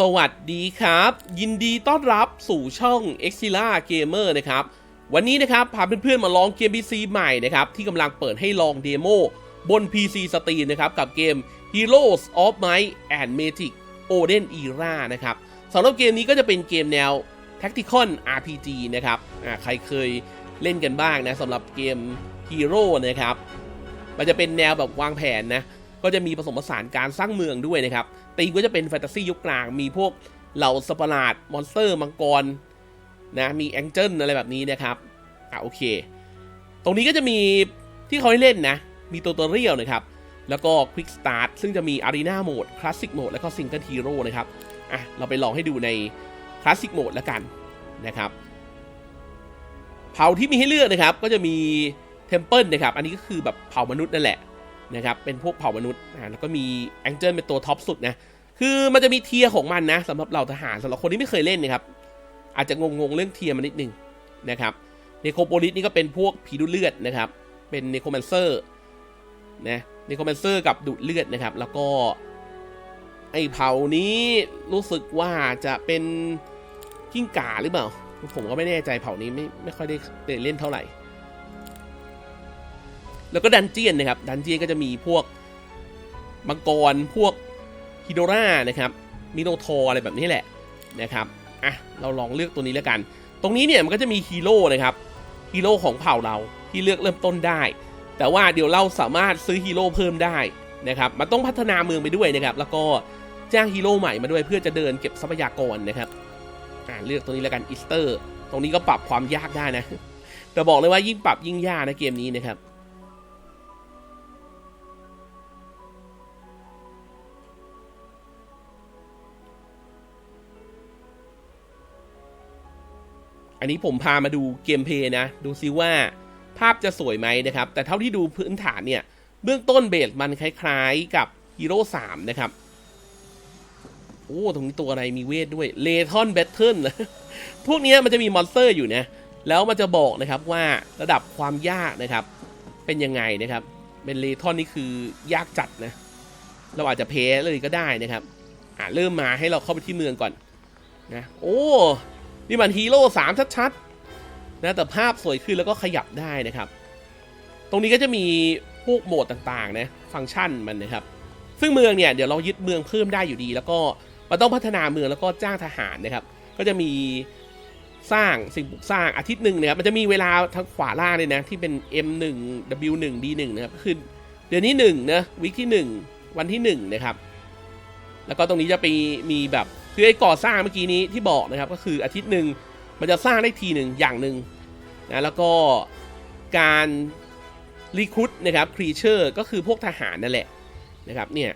สวัสดีครับ ยินดีต้อนรับสู่ช่อง e x i l a Gamer นะครับ วันนี้นะครับ พาเพื่อนๆมาลองเกม PC ใหม่นะครับ ที่กำลังเปิดให้ลองเดโมบน PC Steam นะครับ กับเกม Heroes of Might and Magic Olden Era นะครับสำหรับเกมนี้ก็จะเป็นเกมแนว Tactical RPG นะครับใครเคยเล่นกันบ้างนะสำหรับเกม Hero นะครับ มันจะเป็นแนวแบบวางแผนนะก็จะมีผสมผสานการสร้างเมืองด้วยนะครับ ตีมก็จะเป็นแฟนตาซียุคกลาง มีพวกเหล่าสัตว์ประหลาดมอนสเตอร์มังกรนะมีแองเจิลอะไรแบบนี้นะครับอะโอเค ตรงนี้ก็จะมีที่เขาให้เล่นนะ มีตัวตัวเรียวนะครับ แล้วก็ Quick Start ซึ่งจะมี Arena Mode Classic Mode แล้วก็ Single Hero นะครับอะเราไปลองให้ดูใน Classic Mode แล้วกันนะครับเผ่าที่มีให้เลือกนะครับ ก็จะมี Temple นะครับ อันนี้ก็คือแบบเผ่ามนุษย์นั่นแหละ นะครับเป็นพวกเผ่ามนุษย์อ่าแล้วก็มีแองเจิลเป็นตัวท็อปสุดนะคือมันจะมีเทียร์ของมันนะสำหรับเหล่าทหารสำหรับคนที่ไม่เคยเล่นนะครับอาจจะงงๆเรื่องเทียร์มันนิดนึงนะครับเนโคโปลิสนี่ก็เป็นพวกผีดูดเลือดนะครับเป็นเนโคแมนเซอร์นะเนโคแมนเซอร์กับดูดเลือดนะครับแล้วก็ไอเผ่านี้รู้สึกว่าจะเป็นกิ้งก่าหรือเปล่า ผมก็ไม่แน่ใจเผ่านี้ไม่ไม่ค่อยได้เล่นเท่าไหร่ แล้วก็ดันเจียนนะครับ ดันเจียนก็จะมีพวกมังกร พวกฮิโดรานะครับ มิโนทรอะไรแบบนี้แหละนะครับ อะ เราลองเลือกตัวนี้แล้วกัน ตรงนี้เนี่ยมันก็จะมีฮีโร่นะครับ ฮีโร่ของเผ่าเราที่เลือกเริ่มต้นได้ แต่ว่าเดี๋ยวเราสามารถซื้อฮีโร่เพิ่มได้นะครับ มันต้องพัฒนาเมืองไปด้วยนะครับ แล้วก็จ้างฮีโร่ใหม่มาด้วยเพื่อจะเดินเก็บทรัพยากรนะครับ อ่าเลือกตัวนี้แล้วกันอีสเตอร์ ตรงนี้ก็ปรับความยากได้นะ แต่บอกเลยว่ายิ่งปรับยิ่งยากนะเกมนี้นะครับ อันนี้ผมพามาดูเกมเพย์นะ ดูซิว่าภาพจะสวยไหมนะครับ แต่เท่าที่ดูพื้นฐานเนี่ย เบื้องต้นเบสมันคล้ายๆกับฮีโร่3นะครับ โอ้ ตรงนี้ตัวอะไรมีเวทด้วยเลทอนแบทเทิลพวกนี้มันจะมีมอนสเตอร์อยู่นะ แล้วมันจะบอกนะครับว่าระดับความยากนะครับ เป็นยังไงนะครับ เป็นเลทอนนี่คือยากจัดนะ เราอาจจะแพ้เลยก็ได้นะครับ อ่าเริ่มมาให้เราเข้าไปที่เมืองก่อนนะ โอ้ นี่มันฮีโร่สามชัดๆนะแต่ภาพสวยขึ้นแล้วก็ขยับได้นะครับ ตรงนี้ก็จะมีพวกโหมดต่างๆนะฟังก์ชันมันนะครับ ซึ่งเมืองเนี่ยเดี๋ยวเรายึดเมืองเพิ่มได้อยู่ดี แล้วก็มันต้องพัฒนาเมืองแล้วก็จ้างทหารนะครับ ก็จะมีสร้างสิ่งปลูกสร้างอาทิตย์หนึ่งนะครับมันจะมีเวลาทางขวาล่างเลยนะที่เป็น M1 W1 D1 นะครับคือเดือนที่1นะวิกที่ 1 วันที่1นะครับแล้วก็ตรงนี้จะไปมีแบบ คือไอ้ก่อสร้างเมื่อกี้นี้ที่บอกนะครับก็คืออาทิตย์หนึ่งมันจะสร้างได้ทีหนึ่งอย่างหนึ่งนะแล้วก็การรีคูดนะครับครีเชอร์ก็คือพวกทหารนั่นแหละนะครับเนี่ย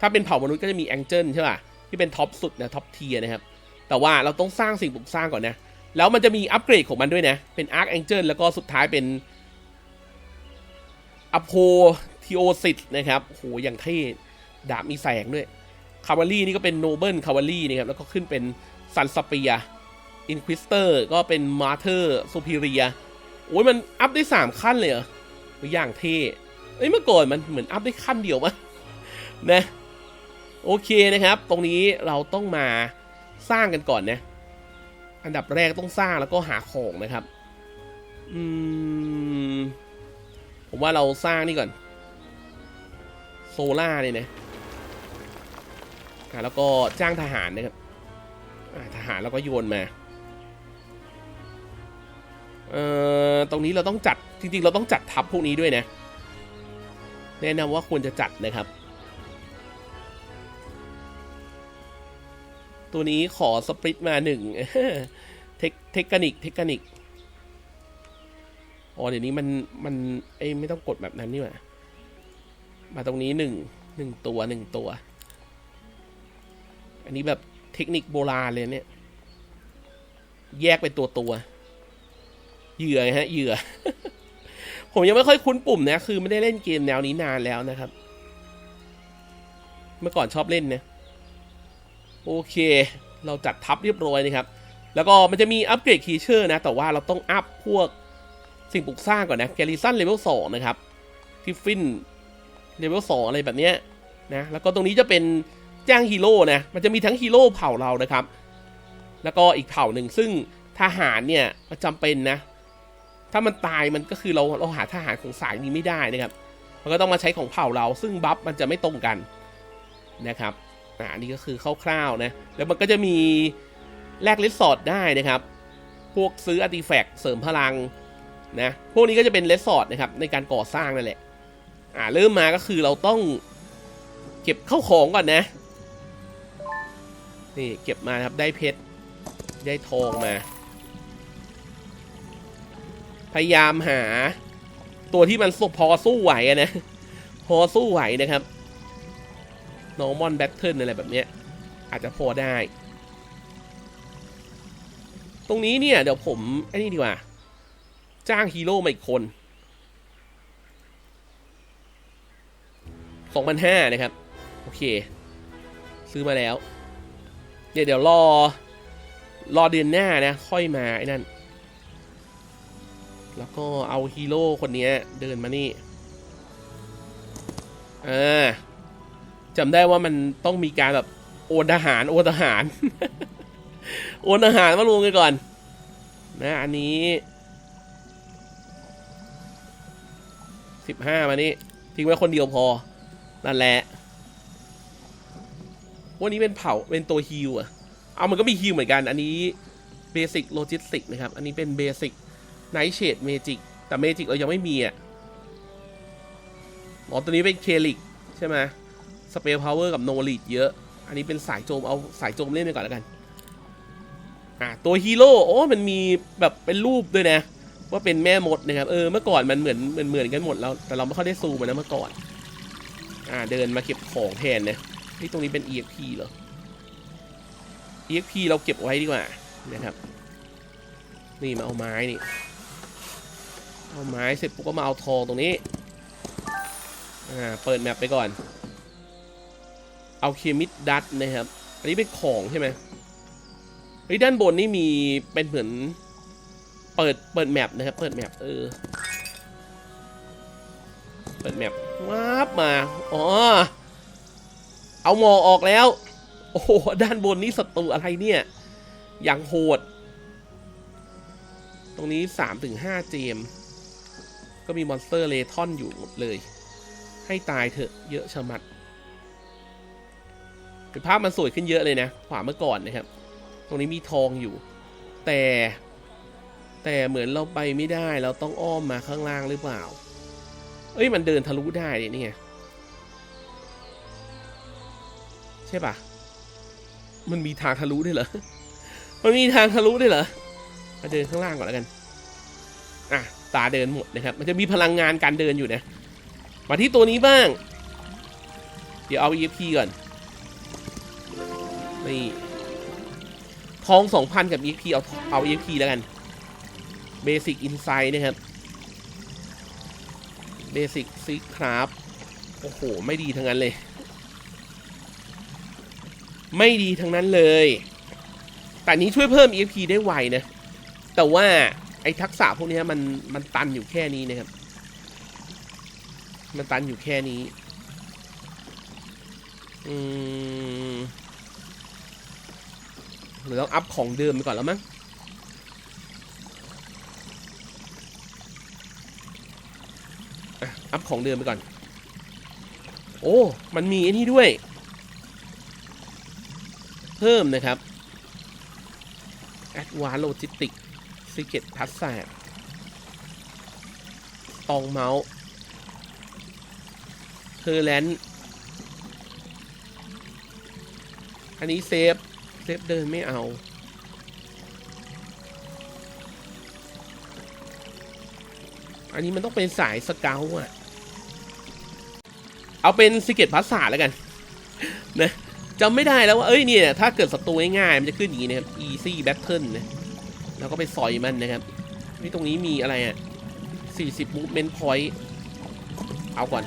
ถ้าเป็นเผ่ามนุษย์ก็จะมีแองเจิลใช่ป่ะที่เป็นท็อปสุดนะท็อปเทียนะครับแต่ว่าเราต้องสร้างสิ่งปลูกสร้างก่อนนะแล้วมันจะมีอัปเกรดของมันด้วยนะ เป็นอาร์คแองเจิลแล้วก็สุดท้ายเป็นอโพทีโอซิตนะครับโหอย่างเท่ดาบมีแสงด้วย คาวารี่นี่ก็เป็นโนเบิลคาวารี่นะครับแล้วก็ขึ้นเป็นซันสเปียอินควิสเตอร์ก็เป็นมาเธอร์ซูพิเรียโอ้ยมันอัพได้ 3 ขั้นเลยเหรออย่างเท่เอ้ยเมื่อก่อนมันเหมือนอัพได้ขั้นเดียวมะนะโอเคนะครับ ตรงนี้เราต้องมาสร้างกันก่อนนะอันดับแรกต้องสร้างแล้วก็หาของนะครับ อืม ผมว่าเราสร้างนี่ก่อน โซล่าเนี่ยนะอ่า แล้วก็จ้างทหารนะครับทหารแล้วก็โยนมาเอ่อตรงนี้เราต้องจัดจริงๆ เราต้องจัดทัพพวกนี้ด้วยนะ แนะนำว่าควรจะจัดนะครับ ตัวนี้ขอสปริตมาหนึ่งเทคเทคนิคเทคนิคอ๋อเดี๋ยวนี้มันมันเอ้ไม่ต้องกดแบบนั้นนี่หว่ามาตรงนี้หนึ่งหนึ่งตัวหนึ่งตัว อันนี้แบบเทคนิคโบราณเลยเนี่ย แยกเป็นตัวตัวเหยื่อฮะเหยื่อ ผมยังไม่ค่อยคุ้นปุ่มนะ คือไม่ได้เล่นเกมแนวนี้นานแล้วนะครับ เมื่อก่อนชอบเล่นนะโอเค เราจัดทับเรียบร้อยนะครับ แล้วก็มันจะมีอัปเกรดคีเชอร์นะ แต่ว่าเราต้องอัพพวกสิ่งปลูกสร้างก่อนนะแกลิสันเลเวลสองนะครับทิฟฟินเลเวลสองอะไรแบบเนี้ยนะ แล้วก็ตรงนี้จะเป็น จ้างฮีโร่นะมันจะมีทั้งฮีโร่เผ่าเรานะครับ แล้วก็อีกเผ่าหนึ่งซึ่งทหารเนี่ยมันจำเป็นนะ ถ้ามันตายมันก็คือเราเราหาทหารของสายนี้ไม่ได้นะครับ มันก็ต้องมาใช้ของเผ่าเรา ซึ่งบัฟมันจะไม่ตรงกันนะครับอ่าอันนี่ก็คือคร่าวๆนะแล้วมันก็จะมีแลกลิสอร์ดได้นะครับ พวกซื้ออาร์ติแฟกต์เสริมพลังนะพวกนี้ก็จะเป็นเลสซอร์ดนะครับในการก่อสร้างนั่นแหละอ่าเริ่มมาก็คือเราต้องเก็บเข้าของก่อนนะ นี่เก็บมาครับได้เพชรได้ทองมา พยายามหา ตัวที่มันพอสู้ไหวนะ พอสู้ไหวนะครับ normal battle อะไรแบบเนี้ย อาจจะพอได้ ตรงนี้เนี่ย เดี๋ยวผมไอ้นี่ดีกว่า จ้างฮีโร่มาอีกคนสองพันห้านะครับ โอเค ซื้อมาแล้ว เดี๋ยวเดี๋ยวรอ รอเดือนหน้านะ ค่อยมาไอ้นั่น แล้วก็เอาฮีโร่คนนี้เดินมานี่อ่าจำได้ว่ามันต้องมีการแบบโอนทหารโอนทหาร โอนทหารมารวมกันก่อน นะอันนี้สิบห้ามานี่ทิ้งไว้คนเดียวพอ นั่นแหละ วันนี้เป็นเผาเป็นตัวฮิวอะเอามันก็มีฮิวเหมือนกัน อันนี้เบสิกโลจิสติกนะครับ อันนี้เป็นเบสิกไนท์เชดเมจิกแต่เมจิกเรายังไม่มีอะอ๋อตัวนี้เป็นเคลิกใช่ไหมสเปลพาวเวอร์กับโนลิดเยอะ อันนี้เป็นสายโจมเอาสายโจมเล่นไปก่อนแล้วกัน อะตัวฮีโร่โอ้มันมีแบบเป็นรูปด้วยนะ ว่าเป็นแม่มดนะครับ เออเมื่อก่อนมันเหมือนเหมือนเหมือนกันหมดแล้วแต่เราไม่ค่อยได้ซูมมันนะเมื่อก่อน อ่าเดินมาเก็บของแทนนะ ที่ตรงนี้เป็น EXP เหรอ EXP เราเก็บไว้ดีกว่านะครับ นี่มาเอาไม้นี่ เอาไม้เสร็จปุ๊บก็มาเอาทองตรงนี้ อ่า เปิดแมปไปก่อน เอาเคมิดดัตนะครับ อันนี้เป็นของใช่ไหมเฮ้ยด้านบนนี่มีเป็นเหมือน เปิดเปิดแมปนะครับ เปิดแมปเออ เปิดแมปว้าบมา อ๋อ เอาหมอออกแล้ว โอ้โห ด้านบนนี่ศัตรูอะไรเนี่ย อย่างโหด ตรงนี้3-5ถึงเจม ก็มีมอนสเตอร์เลทอนอยู่หมดเลย ให้ตายเถอะเยอะชะมัดคือภาพมันสวยขึ้นเยอะเลยนะ ขวาเมื่อก่อนนะครับ ตรงนี้มีทองอยู่ แต่ แต่เหมือนเราไปไม่ได้ เราต้องอ้อมมาข้างล่างหรือเปล่า เอ้ย มันเดินทะลุได้เนี่ย ใช่ปะมันมีทางทะลุด้วยเหรอ มันมีทางทะลุด้วยเหรอ มาเดินข้างล่างก่อนแล้วกัน อะ ตาเดินหมดนะครับ มันจะมีพลังงานการเดินอยู่นะ มาที่ตัวนี้บ้าง เดี๋ยวเอา EFP ก่อน นี่ ทอง2,000กับ EXP เอา เอา EXP แล้วกัน Basic Insight นะครับ Basic s e c r a f t โอ้โห ไม่ดีทั้งนั้นเลย ไม่ดีทั้งนั้นเลย แต่นี้ช่วยเพิ่ม EXP ได้ไวนะ แต่ว่าไอ้ทักษะพวกนี้มันมันตันอยู่แค่นี้นะครับ มันตันอยู่แค่นี้ อืมหรือต้องอัพของเดิมไปก่อนแล้วมั้งอะอัพของเดิมไปก่อน โอ้ มันมีไอ้นี่ด้วย เพิ่มนะครับ Advanced Logistics Secret a s s a ตองเมาส์เทอร์แลนด์อันนี้เซฟ เซฟเดินไม่เอา อันนี้มันต้องเป็นสายสเกลอะเอาเป็นซิกเกตพัสสาแล้วกัน นะ จำไม่ได้แล้วว่า เอ้ยเนี่ย ถ้าเกิดศัตรูง่ายๆมันจะขึ้นอย่างนี้นะครับ easy battle นะ แล้วก็ไปซอยมันนะครับนี่ตรงนี้มีอะไรอะ 40 movement point เอาก่อน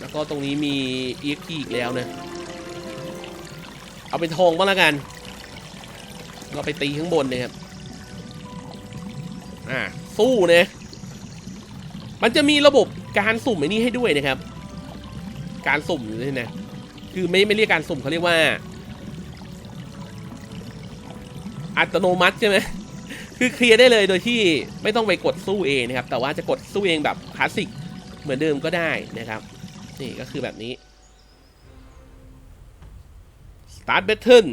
แล้วก็ตรงนี้มี EXP อีกแล้วนะ เอาเป็นทองบ้างล้วกัน เราไปตีข้างบนนะครับ อ่า สู้นะ มันจะมีระบบการสุ่มไอ้นี่ให้ด้วยนะครับ การสุ่มอยู่ด้วยนะคือไม่ไม่เรียกการสุ่มเขาเรียกว่า อัตโนมัติใช่ไหมคือเคลียร์ได้เลยโดยที่ไม่ต้องไปกดสู้เองนะครับ แต่ว่าจะกดสู้เองแบบคลาสสิกเหมือนเดิมก็ได้นะครับ นี่ก็คือแบบนี้ Start Battle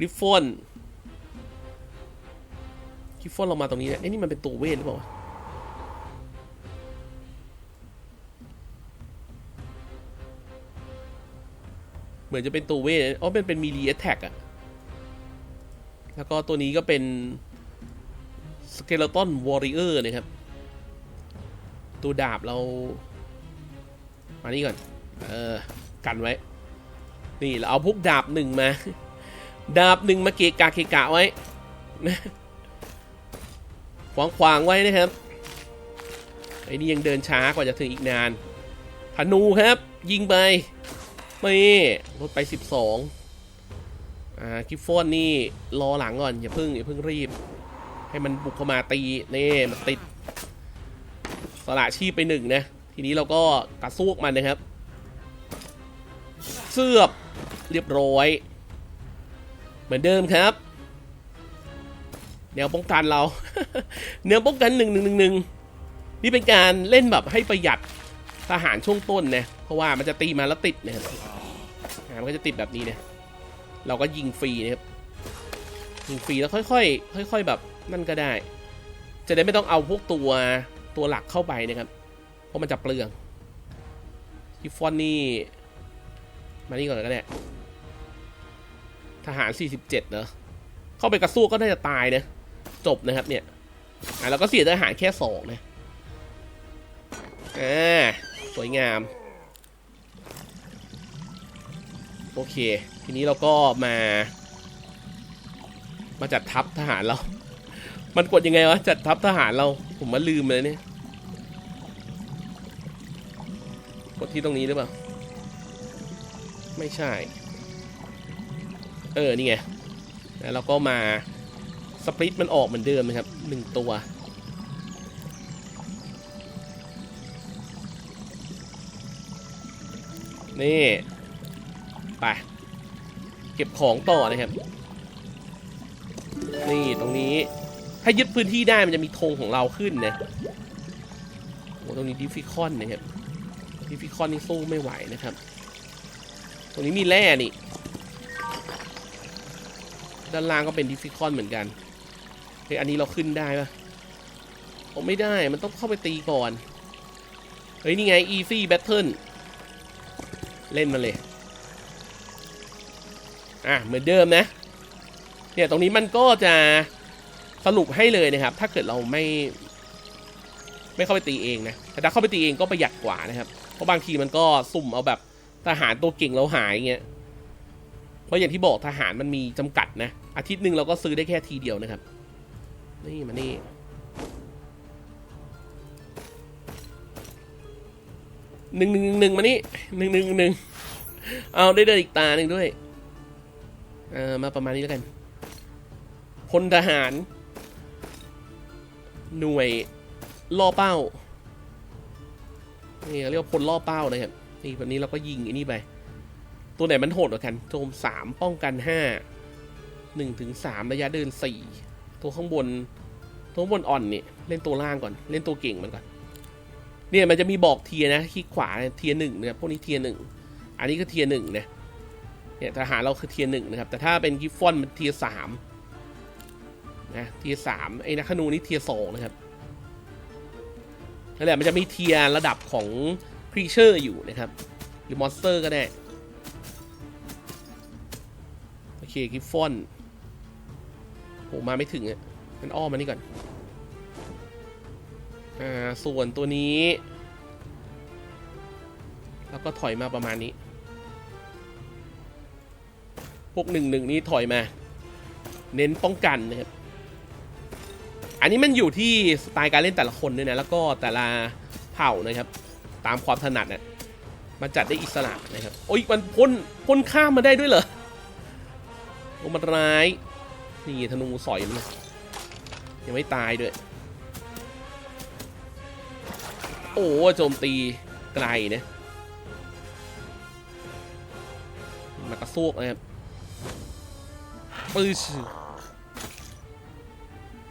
ริฟฟอนริฟฟอนเรามาตรงนี้เนี่ยเอ้ยนี่มันเป็นตัวเวทหรือเปล่า เหมือนจะเป็นตัวเวทอ๋อเป็นเป็นมีลีแอตแท็กอะแล้วก็ตัวนี้ก็เป็นสเกเลตันวอริเออร์นะครับ ตัวดาบเรา มานี่ก่อน เออ กันไว้ นี่เราเอาพวกดาบหนึ่งมา ดาบหนึ่งมาเกะกะเกะกะไว้นะขวางขวางไว้นะครับ ไอ้นี่ยังเดินช้ากว่าจะถึงอีกนานธนูครับ ยิงไป ม่ลดไป 12อ่ากิฟฟอนนี่รอหลังก่อนอย่าเพิ่งอย่าเพิ่งรีบ ให้มันบุกเข้ามาตีนี่มันติดสละชีพไปหนึ่งนะ ทีนี้เราก็กระซวกมันนะครับ เสือบเรียบร้อย เหมือนเดิมครับแนวป้องกันเรา แนวป้องกันหนึ่งหนึ่งหนึ่งหนึ่งนี่เป็นการเล่นแบบให้ประหยัด ทหารช่วงต้นนะเพราะว่ามันจะตีมาแล้วติดนะครับอ่ามันก็จะติดแบบนี้เนี่ยเราก็ยิงฟรีนะครับยิงฟรีแล้วค่อยๆค่อย ๆ แบบนั่นก็ได้ จะได้ไม่ต้องเอาพวกตัวตัวหลักเข้าไปนะครับ เพราะมันจะเปลืองกิฟฟอนนี่มานี่ก่อนก็ได้ทหาร 47เนอะเข้าไปกระสู้ก็น่าจะตายนะจบนะครับเนี่ยอะแล้วก็เสียทหารแค่สองนะอ่า สวยงาม โอเค ทีนี้เราก็มา มาจัดทัพทหารเรา มันกดยังไงวะ จัดทัพทหารเรา ผมมาลืมเลยเนี่ย กดที่ตรงนี้หรือเปล่า ไม่ใช่ เออ นี่ไง แล้วเราก็มาสปลิตมันออกเหมือนเดิมนะครับหนึ่งตัว นี่ไปเก็บของต่อนะครับ นี่ตรงนี้ถ้ายึดพื้นที่ได้มันจะมีธงของเราขึ้นนะโอ้ตรงนี้ดิฟิคอนนะครับดิฟิคอนนี่สู้ไม่ไหวนะครับ ตรงนี้มีแร่นี่ ด้านล่างก็เป็นดิฟิคอนเหมือนกันเฮ้ยอันนี้เราขึ้นได้ปะโอไม่ได้มันต้องเข้าไปตีก่อน เฮ้ย นี่ไง easy battle เล่นมาเลย อะเหมือนเดิมนะ เนี่ยตรงนี้มันก็จะสรุปให้เลยนะครับ ถ้าเกิดเราไม่ ไม่เข้าไปตีเองนะแต่ถ้าเข้าไปตีเองก็ประหยัดกว่านะครับ เพราะบางทีมันก็สุ่มเอาแบบทหารตัวเก่งเราหายเงี้ย เพราะอย่างที่บอกทหารมันมีจำกัดนะ อาทิตย์หนึ่งเราก็ซื้อได้แค่ทีเดียวนะครับ นี่มานี่ หนึ่งหนึ่งหนึ่งมานี่หนึ่งหนึ่งหนึ่งเอาได้เดินอีกตาหนึ่งด้วยเออมาประมาณนี้แล้วกันพลทหาร หน่วยล่อเป้านี่เรียกว่าพลล่อเป้านะครับนี่วันนี้เราก็ยิงไอันนี้ไป ตัวไหนมันโหดกว่ากันโจมสามป้องกันห้าหนึ่งถึงสามระยะเดินสี่ตัวข้างบน ตัวข้างบนอ่อนเนี่ยเล่นตัวล่างก่อน เล่นตัวเก่งมันก่อน เนี่ยมันจะมีบอกเทียนะคลิกขวาเทียหนึ่งนะครับพวกนี้เทียหนึ่งอันนี้ก็เทียหนึ่งนะเนี่ยทหารเราคือเทียหนึ่งนะครับแต่ถ้าเป็นกิฟฟอนมันเทียสามนะเทียสามไอ้นักขนูนี่เทียสองนะครับนั่นแหละมันจะมีเทียร์ระดับของครีเชอร์อยู่นะครับ หรือมอนสเตอร์ก็ได้โอเคกิฟฟอนโหมาไม่ถึงอะมันอ้อมมานี่ก่อน อ่าส่วนตัวนี้ แล้วก็ถอยมาประมาณนี้พวกหนึ่งหนึ่งนี้ถอยมา เน้นป้องกันนะครับอันนี้มันอยู่ที่สไตล์การเล่นแต่ละคนด้วยนะแล้วก็แต่ละเผ่านะครับ ตามความถนัดนะมันจัดได้อิสระนะครับโอ้ยมันพ่นพ่นข้ามมาได้ด้วยเหรอโอ้มันร้าย นี่ธนูสอยมันยังไม่ตายด้วย โอ้โจมตีไกลนะมากระซวกนะครับปื้ช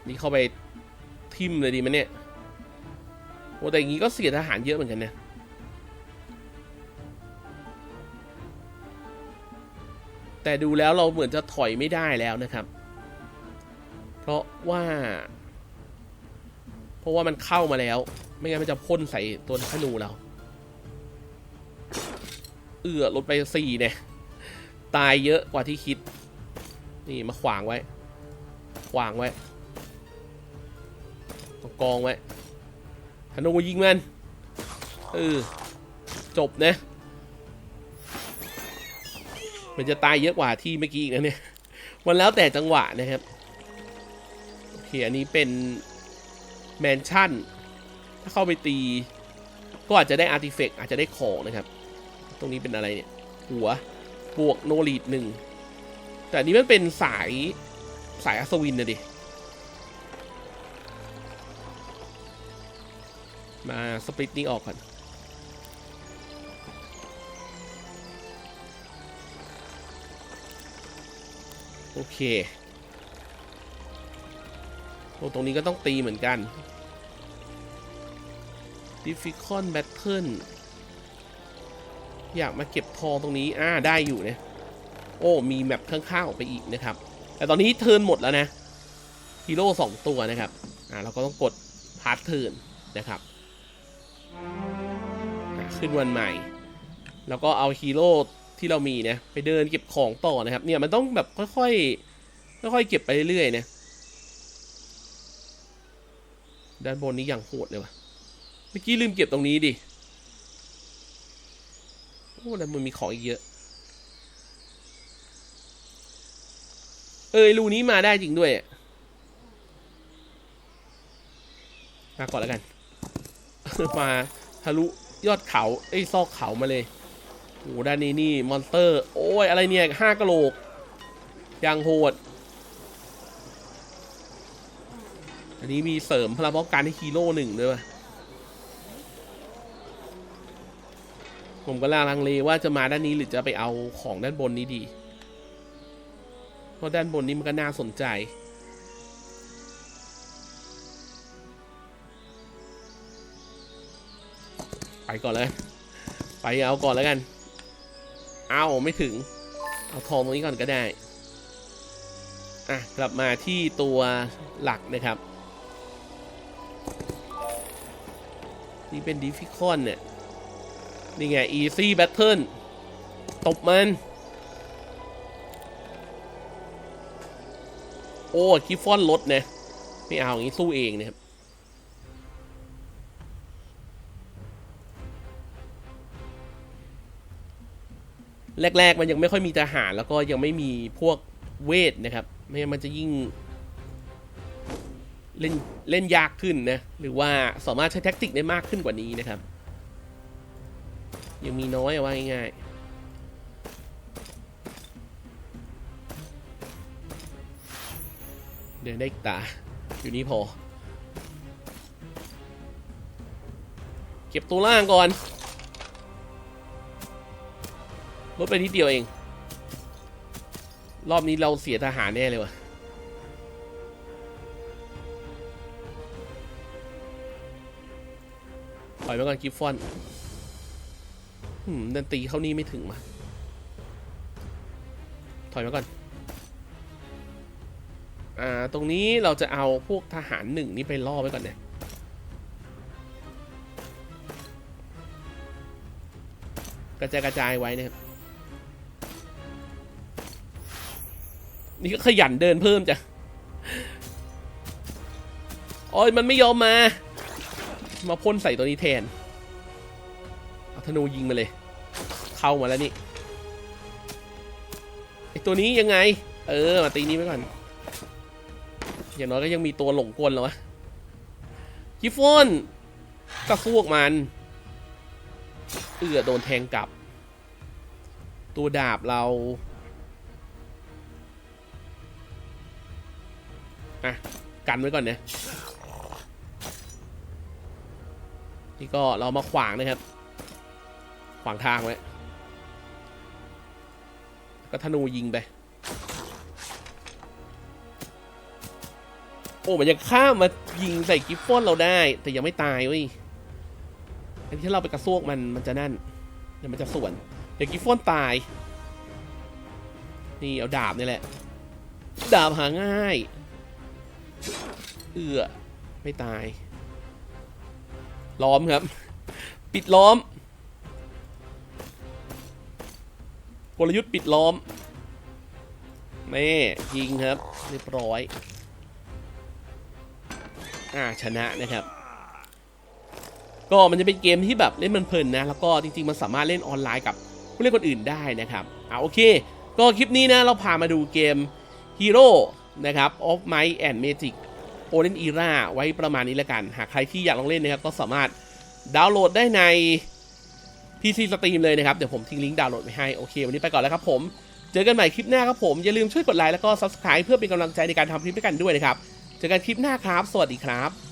นี่เข้าไปทิมเลยดีไหมเนี่ยโอ้แต่อย่างงี้ก็เสียทหารเยอะเหมือนกันเนะแต่ดูแล้วเราเหมือนจะถอยไม่ได้แล้วนะครับ เพราะว่า เพราะว่ามันเข้ามาแล้ว ไม่งั้นมันจะพ่นใส่ตัวธนูเรา เอือลดไปสี่เนี่ย ตายเยอะกว่าที่คิด นี่มาขวางไว้ ขวางไว้ต้องกองไว้ธนูยิงมัน เออ จบนะ มันจะตายเยอะกว่าที่เมื่อกี้อีกนะเนี่ย มันแล้วแต่จังหวะนะครับโอเคอันนี้เป็นแมนชั่น ถ้าเข้าไปตี ก็อาจจะได้อาร์ติเฟกต์อาจจะได้ของนะครับ ตรงนี้เป็นอะไรเนี่ย หัวบวกโนลีดหนึ่ง แต่นี้มันเป็นสายสายอัศวินนะดิ มาสปลิตนี้ออกก่อนโอเคโอตรงนี้ก็ต้องตีเหมือนกัน Difficult Battle อยากมาเก็บทองตรงนี้ อ่า ได้อยู่นะ โอ้ มีแมปข้างๆออกไปอีกนะครับ แต่ตอนนี้เทิร์นหมดแล้วนะ ฮีโร่สองตัวนะครับ อ่า เราก็ต้องกดพาร์ทเทิร์นนะครับ ขึ้นวันใหม่ แล้วก็เอาฮีโร่ที่เรามีเนี่ยไปเดินเก็บของต่อนะครับ เนี่ย มันต้องแบบค่อยๆ ค่อยๆ เก็บไปเรื่อยๆนะ ด้านบนนี้อย่างโหดเลยว่ะ เมื่อกี้ลืมเก็บตรงนี้ดิ โอ้แล้วมันมีของอีกเยอะ เอ้ยรูนี้มาได้จริงด้วยมาก่อนแล้วกัน มาทะลุยอดเขาไอ้ซอกเขามาเลยโอ้ด้านนี้นี่มอนสเตอร์ โอ้ยอะไรเนี่ยห้ากะโหลกยังโหด อันนี้มีเสริมพลังป้องกันให้ฮีโร่หนึ่งด้วย ผมก็ลังเลว่าจะมาด้านนี้หรือจะไปเอาของด้านบนนี้ดี เพราะด้านบนนี้มันก็น่าสนใจ ไปก่อนเลย ไปเอาก่อนแล้วกัน เอาไม่ถึง เอาทองตรงนี้ก่อนก็ได้ อะ กลับมาที่ตัวหลักนะครับ นี่เป็น difficult เนี่ย นี่ไง easy battle ตบมัน โอ้กิฟฟอนลดนะไม่เอาอย่างนี้สู้เองนะครับแรก ๆ มันยังไม่ค่อยมีทหารแล้วก็ยังไม่มีพวกเวทนะครับ ไม่งั้นมันจะยิ่ง เล่นเล่นยากขึ้นนะ หรือว่าสามารถใช้แท็กติกได้มากขึ้นกว่านี้นะครับ ยังมีน้อยอะว่าง่ายๆเดินได้ตา อยู่นี่พอ เก็บตัวล่างก่อนลดไปนิดเดียวเอง รอบนี้เราเสียทหารแน่เลยวะ่ะถอยมาก่อนกิฟฟอน หืมดันตีเข้านี่ไม่ถึงมาถอยมาก่อน อ่า ตรงนี้เราจะเอาพวกทหารหนึ่งนี่ไปล่อไว้ก่อนเนี่ย กระจายกระจายไว้นะครับ นี่ก็ขยันเดินเพิ่มจ้ะ โอ้ยมันไม่ยอมมา มาพ่นใส่ตัวนี้แทน ธนูยิงมาเลย เข้ามาแล้วนี่ไอตัวนี้ยังไง เออมาตีนี้ไว้ก่อน อย่างน้อยก็ยังมีตัวหลงกลแล้ววะกิฟฟอนกระซวกมัน เอือโดนแทงกลับ ตัวดาบเราอะกันไว้ก่อนเนี่ยนี่ก็เรามาขวางนะครับ ขวางทางไว้ก็ธนูยิงไป โอ้มันยังข้ามมายิงใส่กิฟฟอนเราได้ แต่ยังไม่ตายเว้ยอันที่เราไปกระซวกมันมันจะนั่นเดี๋ยวมันจะส่วนเดี๋ยวกิฟฟอนตาย นี่เอาดาบนี่แหละ ดาบหาง่าย เอือไม่ตาย ล้อมครับ ปิดล้อม กลยุทธ์ปิดล้อมแม่ยิงครับเรียบร้อยอ่าชนะนะครับ ก็มันจะเป็นเกมที่แบบเล่นมันเพลินนะ แล้วก็จริงๆ มันสามารถเล่นออนไลน์กับผู้เล่นคนอื่นได้นะครับอ่าโอเค ก็คลิปนี้นะเราพามาดูเกม Hero นะครับ of Might and Magic o l d e n Era ไว้ประมาณนี้แล้วกัน หากใครที่อยากลองเล่นนะครับ ก็สามารถดาวน์โหลดได้ใน PC สตรีมเลยนะครับ เดี๋ยวผมทิ้งลิงก์ดาวน์โหลดไว้ให้ โอเค วันนี้ไปก่อนแล้วครับผม เจอกันใหม่คลิปหน้าครับผม อย่าลืมช่วยกดไลค์แล้วก็ Subscribe เพื่อเป็นกำลังใจในการทำคลิปด้วยกันด้วยนะครับ เจอกันคลิปหน้าครับ สวัสดีครับ